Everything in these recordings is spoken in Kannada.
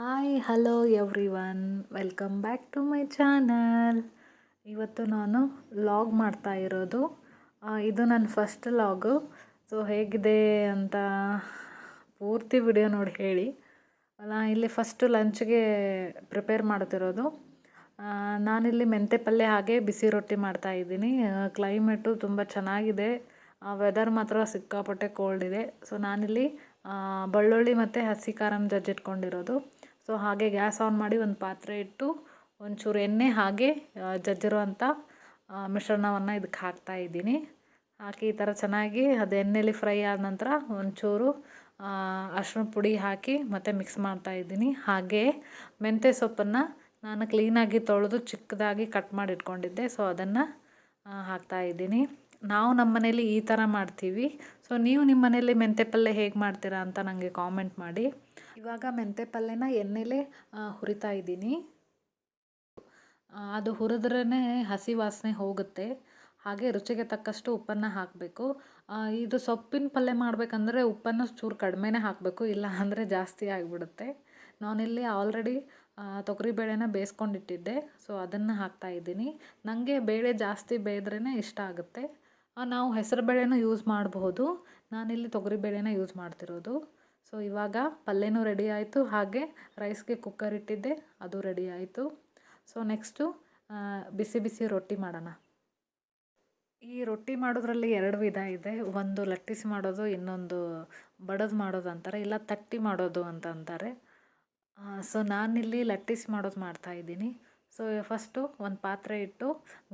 Hi, hello everyone welcome back to my channel. ಇವತ್ತು ನಾನು ಲಾಗ್ ಮಾಡ್ತಾ ಇರೋದು. ಇದು ನನ್ನ ಫಸ್ಟ್ ಲಾಗು ಸೊ, ಹೇಗಿದೆ ಅಂತ ಪೂರ್ತಿ ವಿಡಿಯೋ ನೋಡಿ ಹೇಳಿ. ನಾನು ಇಲ್ಲಿ ಫಸ್ಟು ಲಂಚ್ಗೆ ಪ್ರಿಪೇರ್ ಮಾಡ್ತಿರೋದು. ನಾನಿಲ್ಲಿ ಮೆಂತೆ ಪಲ್ಯ ಹಾಗೆ ಬಿಸಿ ರೊಟ್ಟಿ ಮಾಡ್ತಾ ಇದ್ದೀನಿ. ಕ್ಲೈಮೇಟು ತುಂಬ ಚೆನ್ನಾಗಿದೆ. ವೆದರ್ ಮಾತ್ರ ಸಿಕ್ಕಾಪಟ್ಟೆ ಕೋಲ್ಡ್ ಇದೆ. ಸೊ ನಾನಿಲ್ಲಿ ಬೆಳ್ಳುಳ್ಳಿ ಮತ್ತು ಹಸಿ ಖಾರನ ಜಜ್ಜಿಟ್ಕೊಂಡಿರೋದು. ಸೊ ಹಾಗೆ ಗ್ಯಾಸ್ ಆನ್ ಮಾಡಿ ಒಂದು ಪಾತ್ರೆ ಇಟ್ಟು ಒಂಚೂರು ಎಣ್ಣೆ ಹಾಗೆ ಜಜ್ಜಿರುವಂಥ ಮಿಶ್ರಣವನ್ನು ಇದಕ್ಕೆ ಹಾಕ್ತಾ ಇದ್ದೀನಿ. ಹಾಕಿ ಈ ಥರ ಚೆನ್ನಾಗಿ ಅದು ಎಣ್ಣೆಲಿ ಫ್ರೈ ಆದ ನಂತರ ಒಂಚೂರು ಅರಿಶಿನ ಪುಡಿ ಹಾಕಿ ಮತ್ತು ಮಿಕ್ಸ್ ಮಾಡ್ತಾ ಇದ್ದೀನಿ. ಹಾಗೆ ಮೆಂತ್ಯ ಸೊಪ್ಪನ್ನು ನಾನು ಕ್ಲೀನಾಗಿ ತೊಳೆದು ಚಿಕ್ಕದಾಗಿ ಕಟ್ ಮಾಡಿ ಇಟ್ಕೊಂಡಿದ್ದೆ ಸೊ ಅದನ್ನು ಹಾಕ್ತಾ ಇದ್ದೀನಿ. ನಾವು ನಮ್ಮ ಮನೇಲಿ ಈ ಥರ ಮಾಡ್ತೀವಿ. ಸೊ ನೀವು ನಿಮ್ಮ ಮನೇಲಿ ಮೆಂತ್ಯ ಪಲ್ಯ ಹೇಗೆ ಮಾಡ್ತೀರಾ ಅಂತ ನನಗೆ ಕಾಮೆಂಟ್ ಮಾಡಿ. ಇವಾಗ ಮೆಂತ್ಯ ಪಲ್ಯನ ಎಣ್ಣೆಲೇ ಹುರಿತಾ ಇದ್ದೀನಿ. ಅದು ಹುರಿದ್ರೇ ಹಸಿ ವಾಸನೆ ಹೋಗುತ್ತೆ. ಹಾಗೆ ರುಚಿಗೆ ತಕ್ಕಷ್ಟು ಉಪ್ಪನ್ನು ಹಾಕಬೇಕು. ಇದು ಸೊಪ್ಪಿನ ಪಲ್ಯ ಮಾಡಬೇಕಂದ್ರೆ ಉಪ್ಪನ್ನು ಚೂರು ಕಡಿಮೆನೇ ಹಾಕಬೇಕು, ಇಲ್ಲ ಅಂದರೆ ಜಾಸ್ತಿ ಆಗಿಬಿಡುತ್ತೆ. ನಾನಿಲ್ಲಿ ಆಲ್ರೆಡಿ ತೊಗರಿಬೇಳೆನ ಬೇಯಿಸ್ಕೊಂಡಿಟ್ಟಿದ್ದೆ. ಸೊ ಅದನ್ನು ಹಾಕ್ತಾ ಇದ್ದೀನಿ. ನನಗೆ ಬೇಳೆ ಜಾಸ್ತಿ ಬೇಯ್ದ್ರೇ ಇಷ್ಟ ಆಗುತ್ತೆ. ನಾವು ಹೆಸರು ಬೇಳೆನೂ ಯೂಸ್ ಮಾಡಬಹುದು. ನಾನಿಲ್ಲಿ ತೊಗರಿಬೇಳೆನ ಯೂಸ್ ಮಾಡ್ತಿರೋದು. ಸೊ ಇವಾಗ ಪಲ್ಯನೂ ರೆಡಿ ಆಯಿತು. ಹಾಗೆ ರೈಸ್ಗೆ ಕುಕ್ಕರ್ ಇಟ್ಟಿದ್ದೆ. ಅದು ರೆಡಿ ಆಯಿತು. ಸೊ ನೆಕ್ಸ್ಟು ಬಿಸಿ ಬಿಸಿ ರೊಟ್ಟಿ ಮಾಡೋಣ. ಈ ರೊಟ್ಟಿ ಮಾಡೋದ್ರಲ್ಲಿ ಎರಡು ವಿಧ ಇದೆ. ಒಂದು ಲಟ್ಟಿಸಿ ಮಾಡೋದು, ಇನ್ನೊಂದು ಬಡದು ಮಾಡೋದು ಅಂತಾರೆ. ಇಲ್ಲ, ತಟ್ಟಿ ಮಾಡೋದು ಅಂತ ಅಂತಾರೆ. ಸೊ ನಾನಿಲ್ಲಿ ಲಟ್ಟಿಸಿ ಮಾಡೋದು ಮಾಡ್ತಾ ಇದ್ದೀನಿ. ಸೊ ಫಸ್ಟು ಒಂದು ಪಾತ್ರೆ ಇಟ್ಟು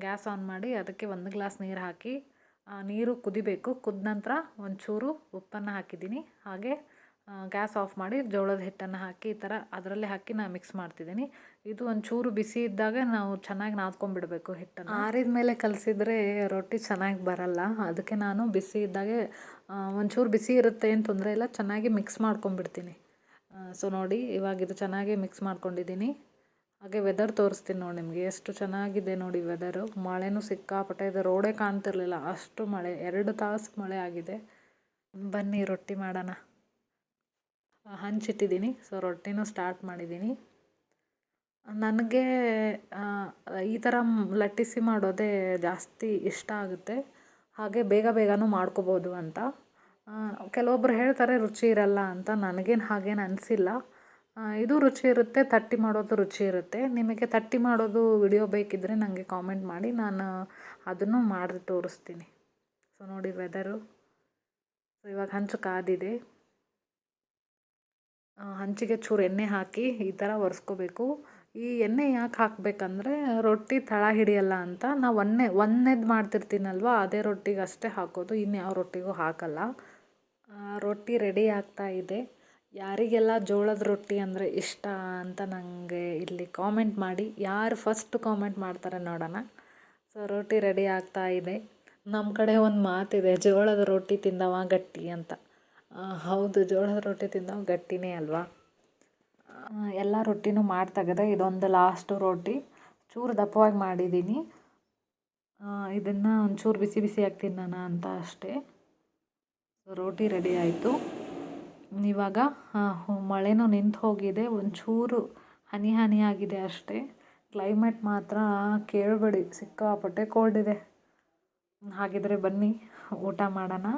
ಗ್ಯಾಸ್ ಆನ್ ಮಾಡಿ, ಅದಕ್ಕೆ ಒಂದು ಗ್ಲಾಸ್ ನೀರು ಹಾಕಿ ನೀರು ಕುದಿಬೇಕು. ಕುದ ನಂತರ ಒಂಚೂರು ಉಪ್ಪನ್ನು ಹಾಕಿದ್ದೀನಿ. ಹಾಗೆ ಗ್ಯಾಸ್ ಆಫ್ ಮಾಡಿ ಜೋಳದ ಹಿಟ್ಟನ್ನು ಹಾಕಿ ಈ ಥರ ಅದರಲ್ಲೇ ಹಾಕಿ ನಾನು ಮಿಕ್ಸ್ ಮಾಡ್ತಿದ್ದೀನಿ. ಇದು ಒಂಚೂರು ಬಿಸಿ ಇದ್ದಾಗ ನಾವು ಚೆನ್ನಾಗಿ ನಾದ್ಕೊಂಡ್ಬಿಡಬೇಕು ಹಿಟ್ಟನ್ನು. ಆರಿದ ಮೇಲೆ ಕಲಸಿದ್ರೆ ರೊಟ್ಟಿ ಚೆನ್ನಾಗಿ ಬರಲ್ಲ. ಅದಕ್ಕೆ ನಾನು ಬಿಸಿ ಇದ್ದಾಗೆ ಒಂಚೂರು ಬಿಸಿ ಇರುತ್ತೆ ಏನು ತೊಂದರೆ ಇಲ್ಲ. ಚೆನ್ನಾಗಿ ಮಿಕ್ಸ್ ಮಾಡ್ಕೊಂಬಿಡ್ತೀನಿ ಸೊ ನೋಡಿ, ಇವಾಗ ಇದು ಚೆನ್ನಾಗಿ ಮಿಕ್ಸ್ ಮಾಡ್ಕೊಂಡಿದ್ದೀನಿ. ಹಾಗೆ ವೆದರ್ ತೋರಿಸ್ತೀನಿ ನೋಡಿ ನಿಮಗೆ. ಎಷ್ಟು ಚೆನ್ನಾಗಿದೆ ನೋಡಿ ವೆದರು ಮಳೆನೂ ಸಿಕ್ಕಾಪಟ್ಟೆ ಇದೆ. ರೋಡೇ ಕಾಣ್ತಿರ್ಲಿಲ್ಲ. ಅಷ್ಟು ಮಳೆ, ಎರಡು ತಾಸು ಮಳೆ ಆಗಿದೆ. ಬನ್ನಿ, ರೊಟ್ಟಿ ಮಾಡೋಣ. ಹಂಚಿಟ್ಟಿದ್ದೀನಿ. ಸೊ ರೊಟ್ಟಿನೂ ಸ್ಟಾರ್ಟ್ ಮಾಡಿದ್ದೀನಿ. ನನಗೆ ಈ ಥರ ಲಟ್ಟಿಸಿ ಮಾಡೋದೇ ಜಾಸ್ತಿ ಇಷ್ಟ ಆಗುತ್ತೆ. ಹಾಗೆ ಬೇಗ ಬೇಗನೂ ಮಾಡ್ಕೋಬೋದು ಅಂತ. ಕೆಲವೊಬ್ರು ಹೇಳ್ತಾರೆ, ರುಚಿ ಇರಲ್ಲ ಅಂತ. ನನಗೇನು ಹಾಗೇನು ಅನಿಸಿಲ್ಲ. ಇದು ರುಚಿ ಇರುತ್ತೆ, ತಟ್ಟಿ ಮಾಡೋದು ರುಚಿ ಇರುತ್ತೆ. ನಿಮಗೆ ತಟ್ಟಿ ಮಾಡೋದು ವಿಡಿಯೋ ಬೇಕಿದ್ದರೆ ನನಗೆ ಕಾಮೆಂಟ್ ಮಾಡಿ, ನಾನು ಅದನ್ನು ಮಾಡಿ ತೋರಿಸ್ತೀನಿ. ಸೊ ನೋಡಿ ವೆದರು ಸೊ ಇವಾಗ ಹಂಚು ಕಾದಿದೆ. ಹಂಚಿಗೆ ಚೂರು ಎಣ್ಣೆ ಹಾಕಿ ಈ ಥರ ಒರೆಸ್ಕೋಬೇಕು. ಈ ಎಣ್ಣೆ ಯಾಕೆ ಹಾಕಬೇಕಂದ್ರೆ ರೊಟ್ಟಿ ತಳ ಹಿಡಿಯಲ್ಲ ಅಂತ. ನಾವು ಒಂದೇ ಒಂದೇದು ಮಾಡ್ತಿರ್ತೀನಲ್ವ, ಅದೇ ರೊಟ್ಟಿಗೆ ಅಷ್ಟೇ ಹಾಕೋದು, ಇನ್ಯಾವ ಯಾವ ರೊಟ್ಟಿಗೂ ಹಾಕಲ್ಲ. ರೊಟ್ಟಿ ರೆಡಿ ಆಗ್ತಾ ಇದೆ. ಯಾರಿಗೆಲ್ಲ ಜೋಳದ ರೊಟ್ಟಿ ಅಂದರೆ ಇಷ್ಟ ಅಂತ ನನಗೆ ಇಲ್ಲಿ ಕಾಮೆಂಟ್ ಮಾಡಿ. ಯಾರು ಫಸ್ಟ್ ಕಾಮೆಂಟ್ ಮಾಡ್ತಾರೆ ನೋಡೋಣ. ಸೊ ರೊಟ್ಟಿ ರೆಡಿ ಆಗ್ತಾ ಇದೆ. ನಮ್ಮ ಕಡೆ ಒಂದು ಮಾತಿದೆ, ಜೋಳದ ರೊಟ್ಟಿ ತಿಂದವ ಗಟ್ಟಿ ಅಂತ. ಹೌದು, ಜೋಳದ ರೊಟ್ಟಿ ತಿಂದವ ಗಟ್ಟಿನೇ ಅಲ್ವಾ? ಎಲ್ಲ ರೊಟ್ಟಿನೂ ಮಾಡಿ ತೆಗೆದೆ ಇದೊಂದು ಲಾಸ್ಟು ರೊಟ್ಟಿ. ಚೂರು ದಪ್ಪವಾಗಿ ಮಾಡಿದ್ದೀನಿ ಇದನ್ನು ಒಂಚೂರು ಬಿಸಿ ಬಿಸಿಯಾಗಿ ತಿನ್ನೋಣ ಅಂತ ಅಷ್ಟೇ. ರೋಟಿ ರೆಡಿ ಆಯಿತು. ಇವಾಗ ಮಳೆಯೂ ನಿಂತು ಹೋಗಿದೆ. ಒಂಚೂರು ಹನಿ ಹನಿ ಆಗಿದೆ ಅಷ್ಟೇ. ಕ್ಲೈಮೇಟ್ ಮಾತ್ರ ಕೇಳಬೇಡಿ, ಸಿಕ್ಕಾಪಟ್ಟೆ ಕೋಲ್ಡ್ ಇದೆ. ಹಾಗಿದ್ರೆ ಬನ್ನಿ, ಊಟ ಮಾಡೋಣ.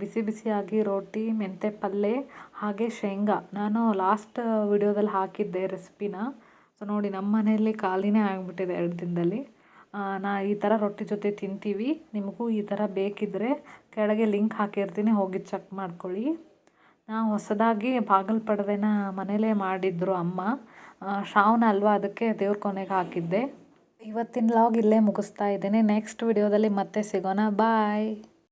ಬಿಸಿ ಬಿಸಿಯಾಗಿ ರೊಟ್ಟಿ ಮೆಂತೆ ಪಲ್ಯ ಹಾಗೆ ಶೇಂಗಾ. ನಾನು ಲಾಸ್ಟ್ ವಿಡಿಯೋದಲ್ಲಿ ಹಾಕಿದ್ದೆ ರೆಸಿಪಿನ ಸೊ ನೋಡಿ, ನಮ್ಮ ಮನೆಯಲ್ಲಿ ಖಾಲಿನೇ ಆಗಿಬಿಟ್ಟಿದೆ ಎರಡು ದಿನದಲ್ಲಿ. ನಾ ಈ ಥರ ರೊಟ್ಟಿ ಜೊತೆ ತಿಂತೀವಿ. ನಿಮಗೂ ಈ ಥರ ಬೇಕಿದ್ದರೆ ಕೆಳಗೆ ಲಿಂಕ್ ಹಾಕಿರ್ತೀನಿ, ಹೋಗಿ ಚೆಕ್ ಮಾಡ್ಕೊಳ್ಳಿ. ನಾವು ಹೊಸದಾಗಿ ಬಾಗಲ್ ಮನೆಯಲ್ಲೇ ಮಾಡಿದ್ರು ಅಮ್ಮ. ಶ್ರಾವಣ ಅಲ್ವಾ? ಅದಕ್ಕೆ ದೇವ್ರ ಕೊನೆಗೆ ಹಾಕಿದ್ದೆ. ಇವತ್ತಿನ ಲಾಗ್ ಇಲ್ಲೇ ಮುಗಿಸ್ತಾ ಇದ್ದೀನಿ. ನೆಕ್ಸ್ಟ್ ವಿಡಿಯೋದಲ್ಲಿ ಮತ್ತೆ ಸಿಗೋಣ. ಬಾಯ್